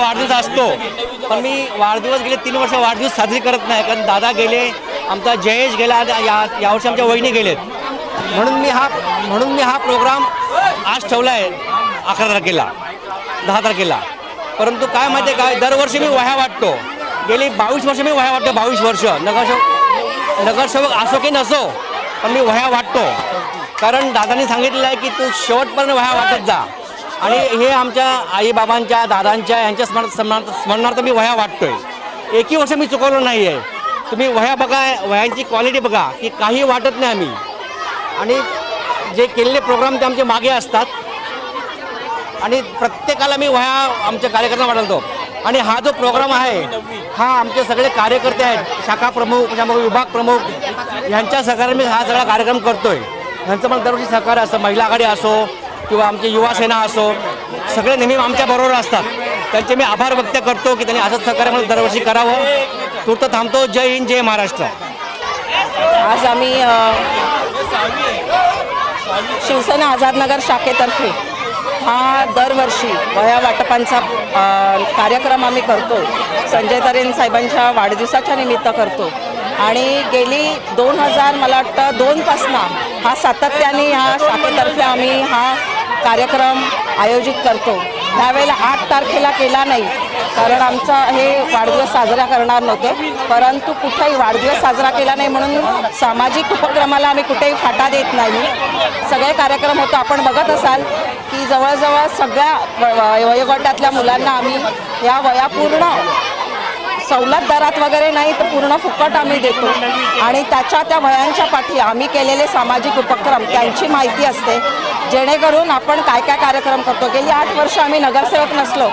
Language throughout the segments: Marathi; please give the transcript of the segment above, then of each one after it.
वाढदिवस असतो. पण मी वाढदिवस गेले तीन वर्ष वाढदिवस साजरी करत नाही. कारण दादा गेले आमचा जयेश गेला या यावर्षी आमच्या वहिनी गेलेत म्हणून मी हा म्हणून मी हा प्रोग्राम आज ठेवला आहे अकरा तारखेला दहा तारखेला परंतु काय माहिती आहे काय दरवर्षी मी वह्या वाटतो. गेली बावीस वर्ष मी वह्या वाटतो बावीस वर्ष. नगरसेवक नगरसेवक असो की नसो पण मी वह्या वाटतो. कारण दादांनी सांगितलेलं आहे की तू शेवटपर्यंत वह्या वाटत जा. आणि हे आमच्या आईबाबांच्या दादांच्या यांच्या स्मरण स्मरण स्मरणार्थ मी वह्या वाटतोय. एकही वर्ष मी चुकवलो नाही आहे तुम्ही वह्या बघा वह्यांची क्वालिटी बघा की काही वाटत नाही आम्ही. आणि जे केलेले प्रोग्राम ते आमचे मागे असतात. आणि प्रत्येकाला मी वह्या आमच्या कार्यकर्त्यांना वाढवतो. आणि हा जो प्रोग्राम आहे हा आमचे सगळे कार्यकर्ते आहेत शाखा प्रमुख शाखा विभाग प्रमुख यांच्या सहकार्याने मी हा सगळा कार्यक्रम करतोय. यांचं पण दरवर्षी सहकार्य असतं महिला आघाडी असो किंवा आमची युवा सेना असो सगळे नेहमी आमच्या बरोबर असतात. त्यांचे मी आभार व्यक्त करतो की त्यांनी असंच सहकार्य म्हणून दरवर्षी करावं. तूर्त थांबतो. जय हिंद जय महाराष्ट्र. आज आम्ही शिवसेना आझादनगर शाखेतर्फे हा दरवर्षी वया वाटपांचा कार्यक्रम आम्ही करतो. संजय तरेन साहेबांच्या वाढदिवसाच्या निमित्त करतो. आणि गेली दोन हजार मला वाटतं दोनपासनं हा सातत्याने ह्या शाखेतर्फे आम्ही हा कार्यक्रम आयोजित करतो. त्यावेळेला आठ तारखेला केला नाही कारण आमचा हे वाढदिवस साजरा करणार नव्हते. परंतु कुठेही वाढदिवस साजरा केला नाही म्हणून सामाजिक उपक्रमाला आम्ही कुठेही फाटा देत नाही. सगळे कार्यक्रम होतो. आपण बघत असाल की जवळजवळ सगळ्या व- वयोगटातल्या मुलांना आम्ही या वयापूर्ण सवलत दरात वगैरे नाही तर पूर्ण फुकट आम्ही देतो. आणि त्याच्या त्या वयांच्या पाठी आम्ही केलेले सामाजिक उपक्रम त्यांची माहिती असते. जेणेकरून आपण काय काय कार्यक्रम करतो. गेली आठ वर्ष आम्ही नगरसेवक नसलो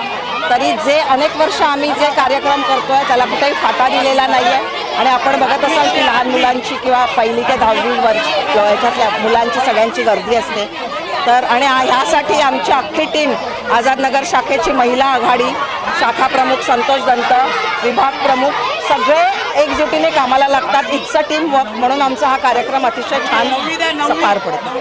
तरी जे अनेक वर्ष आम्ही जे कार्यक्रम करतोय त्याला कुठेही फाटा दिलेला नाही आहे आणि आपण बघत असाल की लहान मुलांची किंवा पहिली ते दहावी वर्ष ह्याच्यातल्या मुलांची सगळ्यांची गर्दी असते. तर आणि ह्यासाठी आमची अख्खी टीम आझादनगर शाखेची महिला आघाडी शाखा प्रमुख संतोष दंत विभाग प्रमुख सगळे एकजुटीने कामाला लागतात. अ टीम वर्क म्हणून आमचा हा कार्यक्रम अतिशय छान पार पडतो.